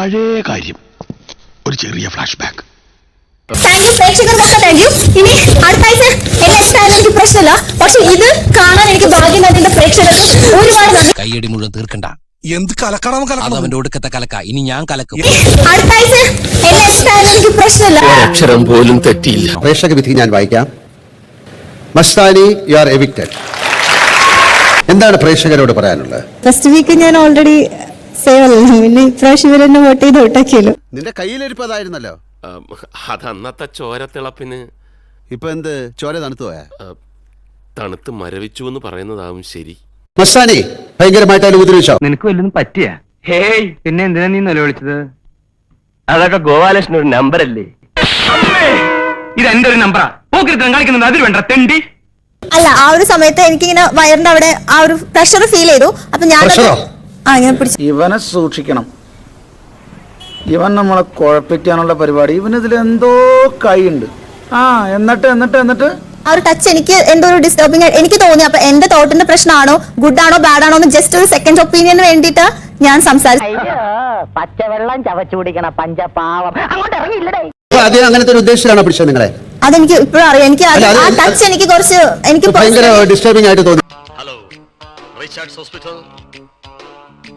പഴയ കാര്യം. ഒരു ചെറിയ ഫ്ലാഷ് ബാക്ക് താങ്ക് യു പ്രേക്ഷകർക്കൊക്കെ താങ്ക് യു ഇനി അടുത്ത ആഴ്ച എന്നെ ഇഷ്ടമായാലും എനിക്ക് പ്രശ്നമില്ല. പക്ഷെ ഇത് കാണാൻ എനിക്ക് ഭാഗ്യം തന്നിട്ട് പ്രേക്ഷകർക്ക് ഒരുപാട് നന്ദി. കൈയടി മുഴുവൻ തീർക്കണ്ട. എന്ത് കലക്കണം അത് അവന്റെ ഒടുക്കത്തെ കലക്ക. ഇനി ഞാൻ കലക്കും. അടുത്ത ആഴ്ച എന്നെ ഇഷ്ടമായാലും എനിക്ക് പ്രശ്നമില്ല. അക്ഷരം പോലും തെറ്റിയില്ല. പ്രേക്ഷക വിധി ഞാൻ വായിക്കാം. മസ്താനി യു ആർ എവിക്റ്റഡ് എന്താണ് പ്രേക്ഷകരോട് പറയാനുള്ളത്? ഫസ്റ്റ് വീക്ക് ഞാൻ ഓൾറെഡി സേവ് അല്ലല്ലോ പിന്നെ ഇപ്രാവശ്യം ഇവർ എന്നെ വോട്ട് ചെയ്ത് ഔട്ടാക്കിയല്ലോ നിന്റെ കയ്യിലിരിപ്പതായിരുന്നല്ലോ ഉം, അത് അന്നത്തെ ചോരത്തിളപ്പിന് ഇപ്പൊ എന്ത്? ചോര തണുത്തു പോയാ? തണുത്ത് മരവിച്ചു എന്ന് പറയുന്നതാവും ശരി. മസ്താനി ഭയങ്കരമായിട്ട് അതിൽ ഉപദ്രവിച്ചോ നിനക്ക് വല്ലതും പറ്റിയ? ഹേയ് പിന്നെ എന്തിനാ നീ നിലവിളിച്ചത് അതൊക്കെ ഗോപാലകൃഷ്ണൻ ഒരു നമ്പർ അല്ലേ ഇത് എന്റെ ഒരു നമ്പറാ. പോക്കിരുത്തം കളിക്കുന്നത് അതിൽ വേണ്ട തെണ്ടി. അല്ല ആ ഒരു സമയത്ത് എനിക്കിങ്ങനെ വയറിന്റെ അവിടെ ആ ഒരു പ്രഷർ ഫീൽ ചെയ്തു. അപ്പൊ ഞാൻ പ്രഷറോ? ഇവനെ സൂക്ഷിക്കണം. ഇവൻ നമ്മളെ കുഴപ്പിക്കാനുള്ള പരിപാടി. ഇവനിതിൽ എന്തോ കൈയുണ്ട്. ആ എന്നിട്ട് എന്നിട്ട് എന്നിട്ട്? ആ ഒരു ടച്ച് എനിക്ക് എന്തോ ഒരു ഡിസ്റ്റർബിംഗ് എനിക്ക് തോന്നി. അപ്പൊ എന്റെ തോട്ടിന്റെ പ്രശ്നമാണോ? ഗുഡ് ആണോ? ബാഡ് ആണോ? എന്ന് ജസ്റ്റ് ഒരു സെക്കൻഡ് ഒപ്പീനിയൻ വേണ്ടിട്ട് ഞാൻ സംസാരിച്ചു. പച്ചവെള്ളം ചവച്ചു കുടിക്കണ പഞ്ചപാവം. അങ്ങോട്ട് ഇറങ്ങിയില്ലേ അങ്ങനത്തെ ഒരു ഉദ്ദേശത്തിലാണോ പിടിച്ചത് നിങ്ങളെ? അതെനിക്ക് ഇപ്പോഴും അറിയാം. എനിക്ക് ആ ടച്ച് എനിക്ക് കുറച്ച് എനിക്ക് ഡിസ്റ്റർബിംഗ് ആയിട്ട് തോന്നി. ഹലോ റിച്ചാർഡ്സ് ഹോസ്പിറ്റൽ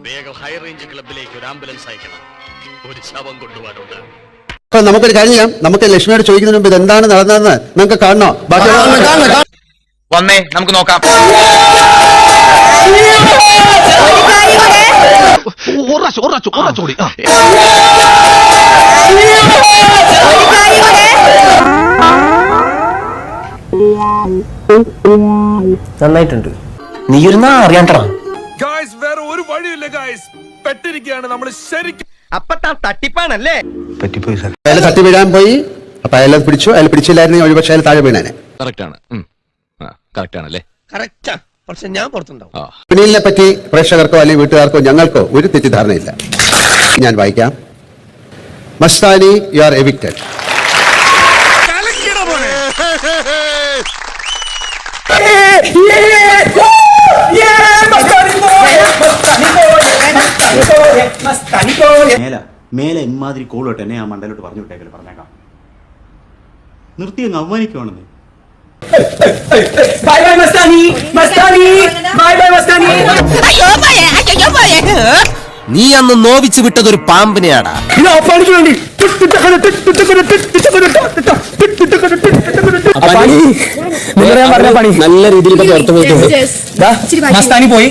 വേഗം ഹൈ റേഞ്ച് ക്ലബിലേക്ക് ഒരു ആംബുലൻസ് അയക്കണം. ഒരു ശവം കൊണ്ടുപോകാനുണ്ട്. അപ്പൊ നമുക്കൊരു കാര്യം ചെയ്യാം. നമുക്ക് ലക്ഷ്മിയോട് ചോദിക്കുന്നതിന് മുമ്പ് ഇത് എന്താണ് നടന്നതെന്ന് നമുക്ക് കാണണോ? ബാക്കി വന്നേ നമുക്ക് നോക്കാം. നന്നായിട്ടുണ്ട്. നീ ഒരു നാ അറിയാണ്ടടാ ഗായ്സ് വേറെ ഒരു വഴിയില്ല ഗായ്സ് പെട്ടിരിക്കുകയാണ്. നമ്മൾ ശരിക്കും അപ്പൊ താൻ തട്ടിപ്പാണല്ലേ? പറ്റിപ്പോയി സാർ അയാൾ തട്ടി വീഴാൻ പോയി. അപ്പൊ അയാൾ പിടിച്ചു. അയാൾ പിടിച്ചില്ലായിരുന്നെങ്കിൽ ഒരുപക്ഷെ അയാൾ താഴെ വീണേനെ. കറക്റ്റ് ആണ് കറക്റ്റ് ആണല്ലേ കറക്റ്റാ. പക്ഷെ ഞാൻ പുറത്തുണ്ടാവും. സുനിലിനെ പറ്റി പ്രേക്ഷകർക്കോ അല്ലെങ്കിൽ വീട്ടുകാർക്കോ ഞങ്ങൾക്കോ ഒരു തെറ്റിദ്ധാരണയില്ല. ഞാൻ വായിക്കാം. മസ്താനി യു ആർ എവിക്റ്റഡ് മേല മേലെ ഇമാതിരി കോളോട്ട് എന്നെ ആ മണ്ടലോട്ട് പറഞ്ഞു വിട്ടേക്കൽ പറഞ്ഞേക്കാം നിർത്തി അങ്ങ് അവമാനിക്കുവാണെന്ന് നീ അന്ന് നോവിച്ചു വിട്ടതൊരു പാമ്പിനെയാടാ നല്ല രീതിയിൽ പോയി